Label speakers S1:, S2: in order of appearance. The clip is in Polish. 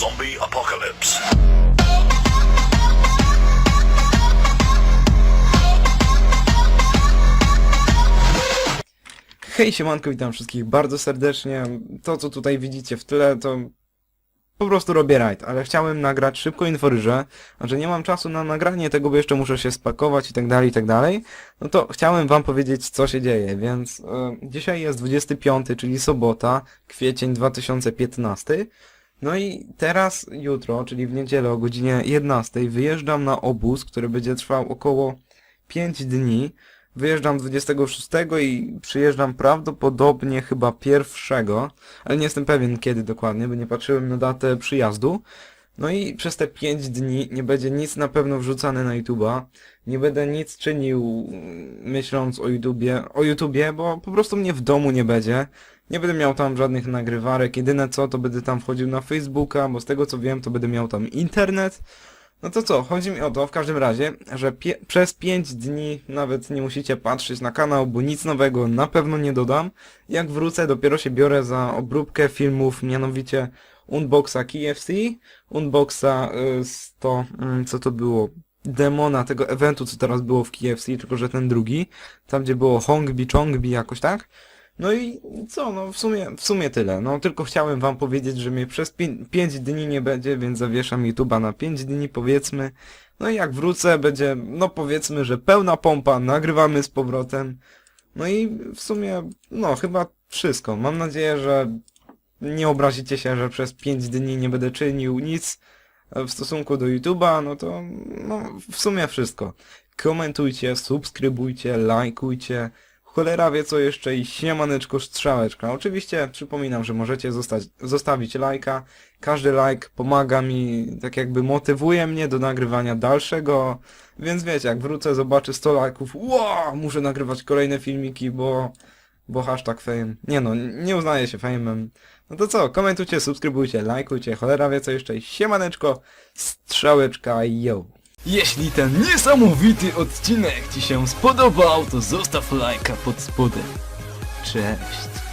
S1: zombie apocalypse.
S2: Hej siemanko, witam wszystkich bardzo serdecznie. To co tutaj widzicie w tle to po prostu robię rajd, ale chciałem nagrać szybko inforyżę, a że nie mam czasu na nagranie tego, bo jeszcze muszę się spakować i tak dalej, i tak dalej, no to chciałem wam powiedzieć co się dzieje, więc e, dzisiaj jest 25, czyli sobota, kwiecień 2015, no i teraz, jutro, czyli w niedzielę o godzinie 11 wyjeżdżam na obóz, który będzie trwał około 5 dni. Wyjeżdżam 26 i przyjeżdżam prawdopodobnie chyba pierwszego, ale nie jestem pewien kiedy dokładnie, bo nie patrzyłem na datę przyjazdu. No i przez te 5 dni nie będzie nic na pewno wrzucane na YouTube'a. Nie będę nic czynił mm, myśląc o YouTubie, o YouTubie, bo po prostu mnie w domu nie będzie. Nie będę miał tam żadnych nagrywarek. Jedyne co, to będę tam wchodził na Facebooka, bo z tego co wiem, to będę miał tam internet. No to co, chodzi mi o to w każdym razie, że przez 5 dni nawet nie musicie patrzeć na kanał, bo nic nowego na pewno nie dodam. Jak wrócę, dopiero się biorę za obróbkę filmów, mianowicie Unboxa KFC, Unboxa y, z to, mm, co to było, demona tego eventu, co teraz było w KFC, tylko że ten drugi, tam gdzie było Hongbi, Chongbi, jakoś tak. No i co, no w sumie, w sumie tyle. No tylko chciałem wam powiedzieć, że mnie przez 5 dni nie będzie, więc zawieszam YouTube'a na 5 dni powiedzmy. No i jak wrócę, będzie, no powiedzmy, że pełna pompa, nagrywamy z powrotem. No i w sumie, no chyba wszystko. Mam nadzieję, że nie obrazicie się, że przez 5 dni nie będę czynił nic w stosunku do YouTube'a, no to no w sumie wszystko. Komentujcie, subskrybujcie, lajkujcie, cholera wie co jeszcze i siemaneczko strzałeczka. Oczywiście przypominam, że możecie zostać, zostawić lajka. Każdy like pomaga mi, tak jakby motywuje mnie do nagrywania dalszego. Więc wiecie, jak wrócę, zobaczę 100 lajków, wow, muszę nagrywać kolejne filmiki, bo, bo hashtag fame. Nie no, nie uznaję się fame'em. No to co, komentujcie, subskrybujcie, lajkujcie, cholera wie co jeszcze i siemaneczko, strzałeczka, yo.
S3: Jeśli ten niesamowity odcinek Ci się spodobał, to zostaw lajka pod spodem. Cześć.